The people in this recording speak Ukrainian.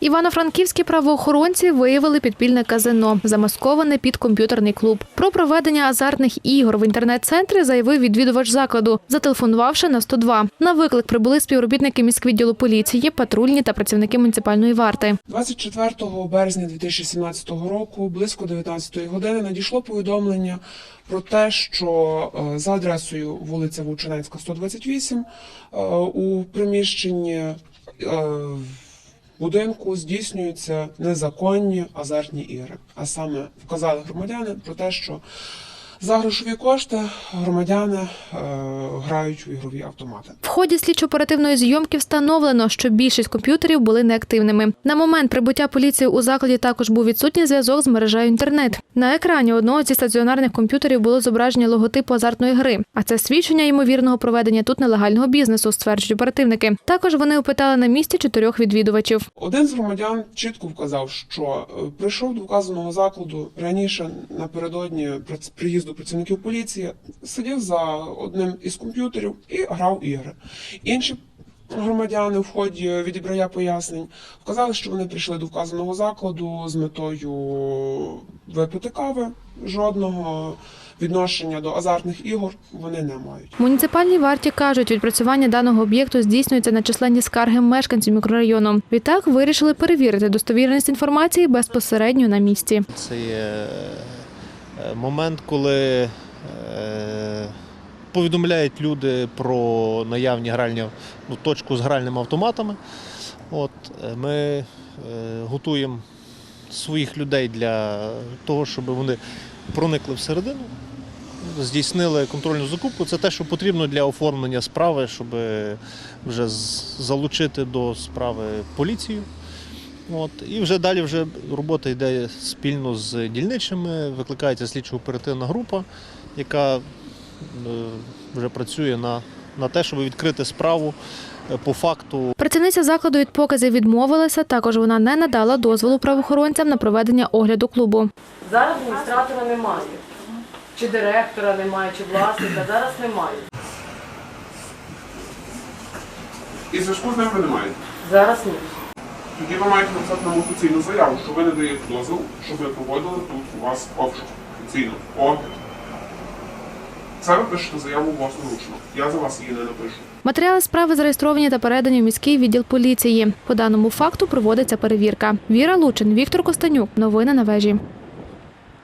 Івано-франківські правоохоронці виявили підпільне казино, замасковане під комп'ютерний клуб. Про проведення азартних ігор в інтернет-центрі заявив відвідувач закладу, зателефонувавши на 102. На виклик прибули співробітники міськвідділу поліції, патрульні та працівники муніципальної варти. 24 березня 2017 року, близько 19 години, надійшло повідомлення про те, що е, за адресою вулиця Вовчинецька, 128, е, у приміщенні е, будинку здійснюються незаконні азартні ігри. А саме вказали громадяни про те, що за грошові кошти громадяни е, грають у ігрові автомати. В ході слідчо-оперативної зйомки встановлено, що більшість комп'ютерів були неактивними. На момент прибуття поліції у закладі також був відсутній зв'язок з мережею інтернет. На екрані одного зі стаціонарних комп'ютерів було зображення логотипу азартної гри. А це свідчення ймовірного проведення тут нелегального бізнесу, стверджують оперативники. Також вони опитали на місці чотирьох відвідувачів. Один з громадян чітко вказав, що е, прийшов до вказаного закладу раніше напередодні прац- приїзду працівників поліції, сидів за одним із комп'ютерів і грав ігри. Інші громадяни в ході відібрання пояснень вказали, що вони прийшли до вказаного закладу з метою випити кави. Жодного відношення до азартних ігор вони не мають. Муніципальній варті кажуть, відпрацювання даного об'єкту здійснюється на численні скарги мешканців мікрорайону. Відтак вирішили перевірити достовірність інформації безпосередньо на місці. Це є момент, коли е, повідомляють люди про наявні гральні ну, точку з гральними автоматами. От, е, ми е, готуємо своїх людей для того, щоб вони проникли всередину, здійснили контрольну закупку. Це те, що потрібно для оформлення справи, щоб вже залучити до справи поліцію. От, і вже далі вже робота йде спільно з дільничими, викликається слідчо-оперативна група, яка е, вже працює на, на те, щоб відкрити справу е, по факту Працівниця закладу від показів відмовилася. Також вона не надала дозволу правоохоронцям на проведення огляду клубу. Зараз адміністратора немає. Чи директора немає, чи власника. Зараз немає. І зв'язку з ним ви. Зараз ні. Тоді ви маєте написати нам офіційну заяву, що ви не даєте дозвіл, щоб ви проводили тут у вас обшук. Офіційно. Огляд. Це ви пишете заяву власноручно. Я за вас її не напишу. Матеріали справи зареєстровані та передані в міський відділ поліції. По даному факту проводиться перевірка. Віра Лучин, Віктор Костанюк. Новини на вежі.